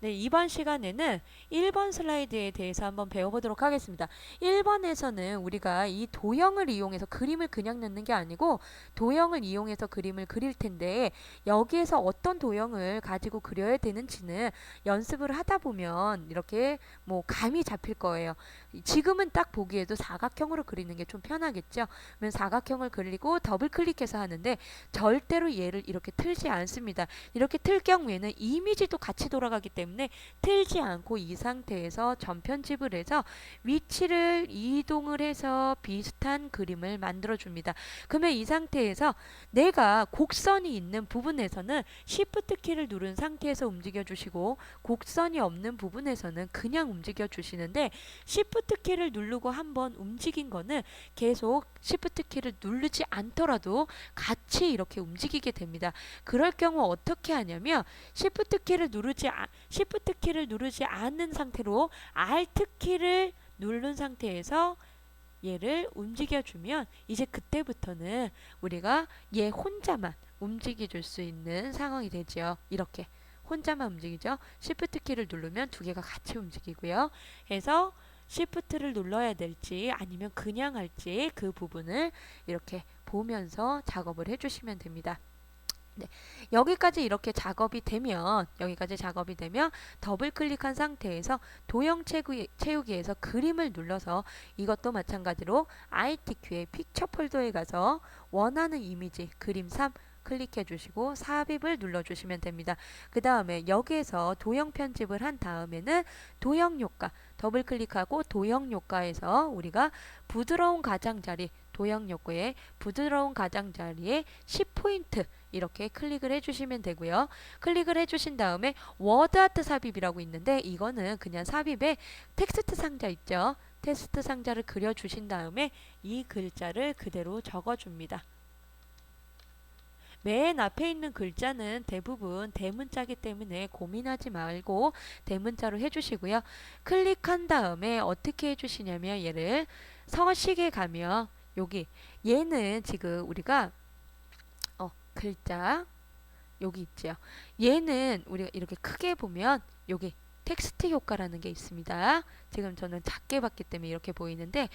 네, 이번 시간에는 1번 슬라이드에 대해서 한번 배워보도록 하겠습니다. 1번에서는 우리가 이 도형을 이용해서 그림을 그냥 넣는 게 아니고 도형을 이용해서 그림을 그릴 텐데 여기에서 어떤 도형을 가지고 그려야 되는지는 연습을 하다 보면 이렇게 뭐 감이 잡힐 거예요. 지금은 딱 보기에도 사각형으로 그리는 게 좀 편하겠죠. 그러면 사각형을 그리고 더블 클릭해서 하는데 절대로 얘를 이렇게 틀지 않습니다. 이렇게 틀 경우에는 이미지도 같이 돌아가기 때문에 틀지 않고 이 상태에서 전편집을 해서 위치를 이동을 해서 비슷한 그림을 만들어 줍니다. 그러면 이 상태에서 내가 곡선이 있는 부분에서는 Shift 키를 누른 상태에서 움직여 주시고 곡선이 없는 부분에서는 그냥 움직여 주시는데 Shift 키를 누르고 한번 움직인 거는 계속 Shift 키를 누르지 않더라도 같이 이렇게 움직이게 됩니다. 그럴 경우 어떻게 하냐면 Shift 키를 누르지 아, Shift 키를 누르지 않는 상태로 Alt 키를 누른 상태에서 얘를 움직여 주면 이제 그때부터는 우리가 얘 혼자만 움직여 줄 수 있는 상황이 되죠. 이렇게 혼자만 움직이죠. Shift 키를 누르면 두 개가 같이 움직이고요. 해서 Shift를 눌러야 될지 아니면 그냥 할지 그 부분을 이렇게 보면서 작업을 해주시면 됩니다. 네, 여기까지 이렇게 작업이 되면 여기까지 작업이 되면 더블 클릭한 상태에서 도형 채우기, 채우기에서 그림을 눌러서 이것도 마찬가지로 ITQ의 픽처 폴더에 가서 원하는 이미지 그림 3 클릭해 주시고 삽입을 눌러 주시면 됩니다. 그 다음에 여기에서 도형 편집을 한 다음에는 도형 효과 더블 클릭하고 도형 효과에서 우리가 부드러운 가장자리 도형 효과에 부드러운 가장자리에 10포인트 이렇게 클릭을 해주시면 되고요. 클릭을 해주신 다음에 워드 아트 삽입이라고 있는데 이거는 그냥 삽입에 텍스트 상자 있죠. 텍스트 상자를 그려주신 다음에 이 글자를 그대로 적어줍니다. 맨 앞에 있는 글자는 대부분 대문자기 때문에 고민하지 말고 대문자로 해주시고요. 클릭한 다음에 어떻게 해주시냐면 얘를 서식에 가면 여기 얘는 지금 우리가 어 글자 여기 있죠. 얘는 우리가 이렇게 크게 보면 여기 텍스트 효과라는 게 있습니다. 지금 저는 작게 봤기 때문에 이렇게 보이는데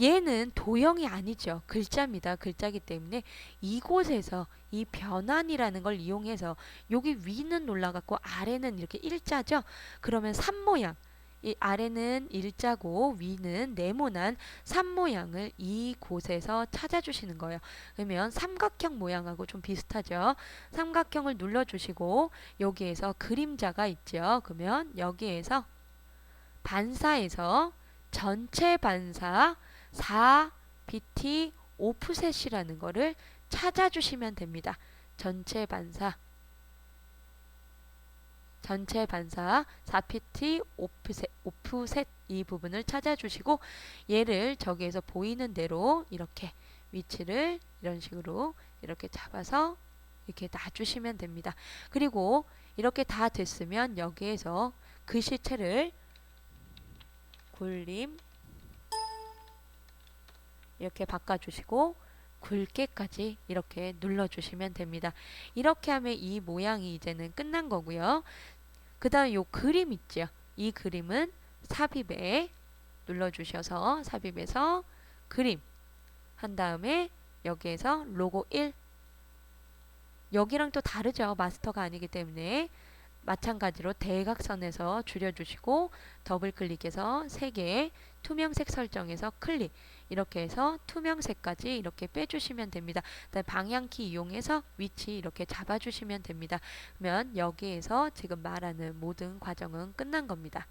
얘는 도형이 아니죠. 글자입니다. 글자기 때문에 이곳에서 이 변환이라는 걸 이용해서 여기 위는 올라갔고 아래는 이렇게 일자죠. 그러면 산 모양 이 아래는 일자고 위는 네모난 산 모양을 이곳에서 찾아주시는 거예요. 그러면 삼각형 모양하고 좀 비슷하죠. 삼각형을 눌러주시고 여기에서 그림자가 있죠. 그러면 여기에서 반사에서 전체 반사 4BT 오프셋이라는 거를 찾아주시면 됩니다. 전체 반사 전체 반사 4PT 오프셋, 오프셋 이 부분을 찾아주시고 얘를 저기에서 보이는 대로 이렇게 위치를 이런 식으로 이렇게 잡아서 이렇게 놔주시면 됩니다. 그리고 이렇게 다 됐으면 여기에서 글씨체를 굴림 이렇게 바꿔주시고 굵게까지 이렇게 눌러주시면 됩니다. 이렇게 하면 이 모양이 이제는 끝난 거고요. 그 다음 요 그림 있죠. 이 그림은 삽입에 눌러주셔서 삽입해서 그림 한 다음에 여기에서 로고 1 여기랑 또 다르죠. 마스터가 아니기 때문에 마찬가지로 대각선에서 줄여주시고 더블 클릭해서 3개 투명색 설정해서 클릭 이렇게 해서 투명색까지 이렇게 빼주시면 됩니다. 방향키 이용해서 위치 이렇게 잡아주시면 됩니다. 그러면 여기에서 지금 말하는 모든 과정은 끝난 겁니다.